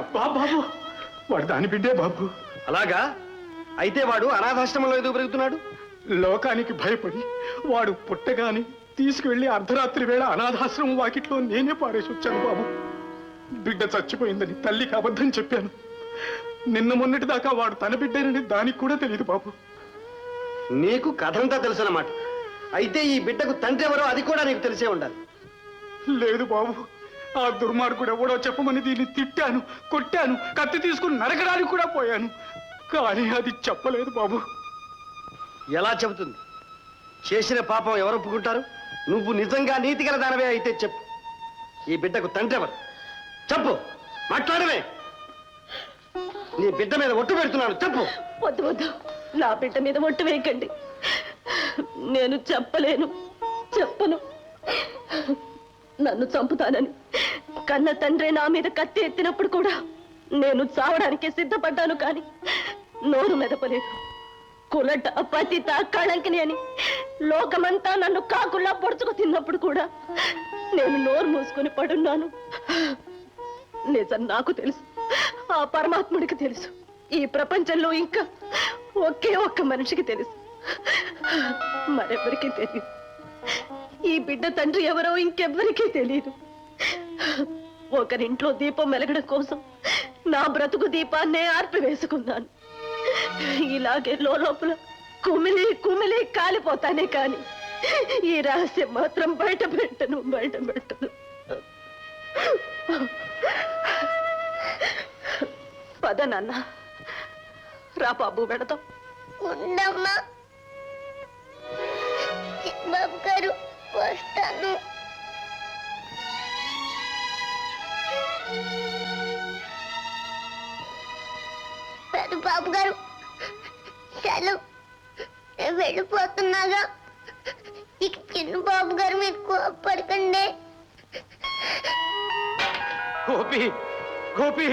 అబ్బా బాబు వాడు దాని బిడ్డే బాబు. అలాగా? అయితే వాడు అనాథాశ్రమంలో ఎందుకు పెరుగుతున్నాడు లోకానికి భయపడి వాడు పుట్టగాని తీసుకువెళ్ళి అర్ధరాత్రి వేళ అనాథాశ్రమం వాకిట్లో నేనే పారేసి వచ్చాను బాబు. బిడ్డ చచ్చిపోయిందని తల్లికి అబద్ధం చెప్పాను. నిన్న మొన్నటి దాకా వాడు తన బిడ్డేనని దానికి కూడా తెలియదు బాబు. నీకు కథంతా తెలుసన్నమాట. అయితే ఈ బిడ్డకు తండ్రి ఎవరో అది కూడా నీకు తెలిసే ఉండాలి. లేదు బాబు. ఆ దుర్మార్గుడు ఎవడో చెప్పమని దీన్ని తిట్టాను కొట్టాను కత్తి తీసుకుని నరకడానికి కూడా పోయాను. కానీ అది చెప్పలేదు బాబు. ఎలా చెబుతుంది? చేసిన పాపం ఎవరు ఒప్పుకుంటారు? నువ్వు నిజంగా నీతి గల దానవే అయితే చెప్పు. ఈ బిడ్డకు తండ్రి ఎవరు? చెప్పు. మాట్లాడవే. నీ బిడ్డ మీద ఒట్టు పెడుతున్నాను. చెప్పు. వద్దు వద్దు. నా బిడ్డ మీద ఒట్టు వేయకండి. నేను చెప్పలేను. చెప్పను. నన్ను చంపుతానని. కన్న తండ్రి నా మీద కత్తి ఎత్తినప్పుడు కూడా నేను చావడానికి సిద్ధపడ్డాను కానీ నోరు మెదపలేదు. కులట పతిత కళంకిని అని లోకమంతా నన్ను కాకుల్లా పొడుచుకు తిన్నప్పుడు కూడా నేను నోరు మూసుకొని పడున్నాను. నిజం నాకు తెలుసు. ఆ పరమాత్ముడికి తెలుసు. ఈ ప్రపంచంలో ఇంకా ఒకే ఒక్క మనిషికి తెలుసు. మరెవరికి తెలియదు. ఈ బిడ్డ తండ్రి ఎవరో ఇంకెవ్వరికీ తెలియదు. ఒకరింట్లో దీపం వెలగడం కోసం నా బ్రతుకు దీపాన్నే ఆర్పివేసుకున్నాను. ఇలాగే లోపల కుమిలి కుమిలి కాలిపోతానే కాని ఈ రహస్యం మాత్రం బయట పెట్టను బయట పెట్టను. పద నాన్న. రా బాబు పెడతాం బాబు గారు. సెలవు నేను వెళ్ళిపోతున్నాగా. ఇక చిన్న బాబు గారు మీరు కోపడకండి గోపి గోపి.